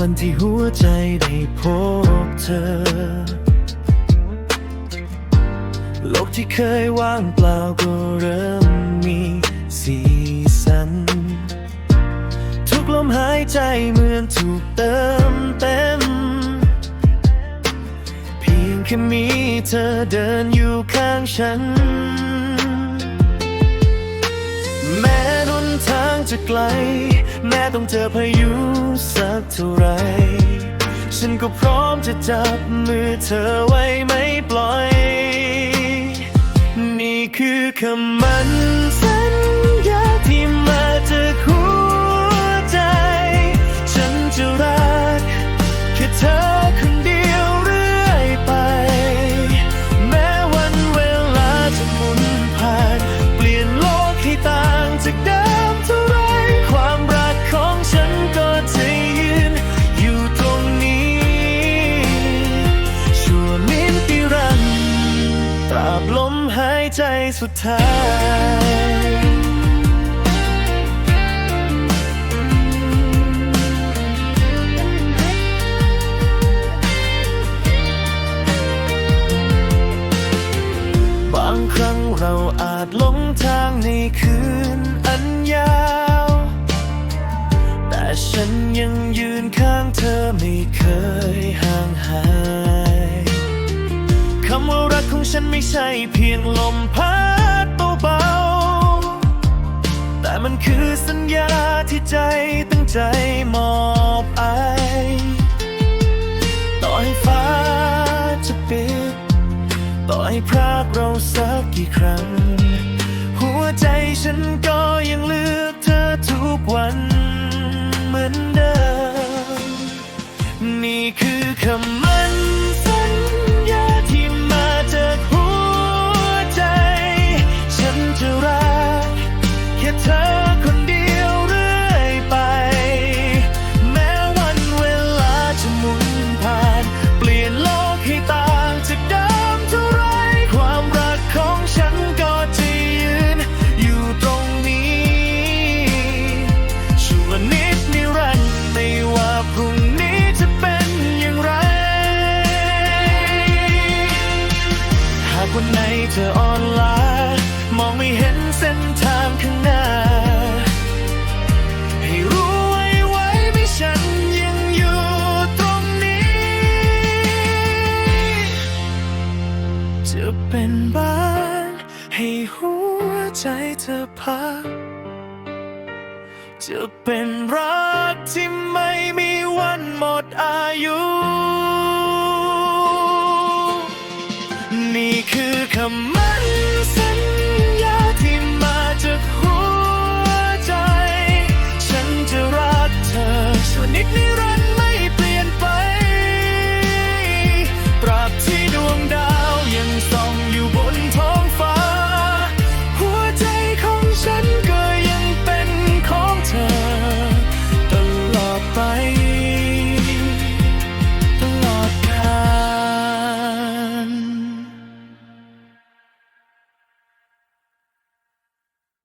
วันที่หัวใจได้พบเธอ โลกที่เคยว่างเปล่าก็เริ่มมีสีสัน ทุกลมหายใจเหมือนถูกเติมเต็ม เพียงแค่มีเธอเดินอยู่ข้างฉัน แม้หนทางจะไกล แม้ต้องเจอพายุสักเท่าไร ฉันก็พร้อมจะจับมือเธอไว้ไม่ปล่อย นี่คือคำมัน สุดท้ายบางครั้งเราอาจหลงทางในคืนอันยาว แต่ฉันยังยืนข้างเธอไม่เคยห่างหาย คำว่ารักของฉันไม่ใช่เพียงลมพัด มันคือสัญญาที่ใจตั้งใจมอบไอต่อให้ฟ้าจะปิด ต่อให้พรากเราสักกี่ครั้ง หัวใจฉันก็ยังเลือกเธอทุกวันเหมือนเดิม นี่คือคำมั่น ธออ่อนล้ามองไม่เห็นเส้นทางข้างหน้า ให้รู้ไว้ไว้ไม่ฉันยังอยู่ตรงนี้ จะเป็นบ้านให้หัวใจเธอพัก จะเป็นรักที่ไม่มีวันหมดอายุ นี่คือคำมั่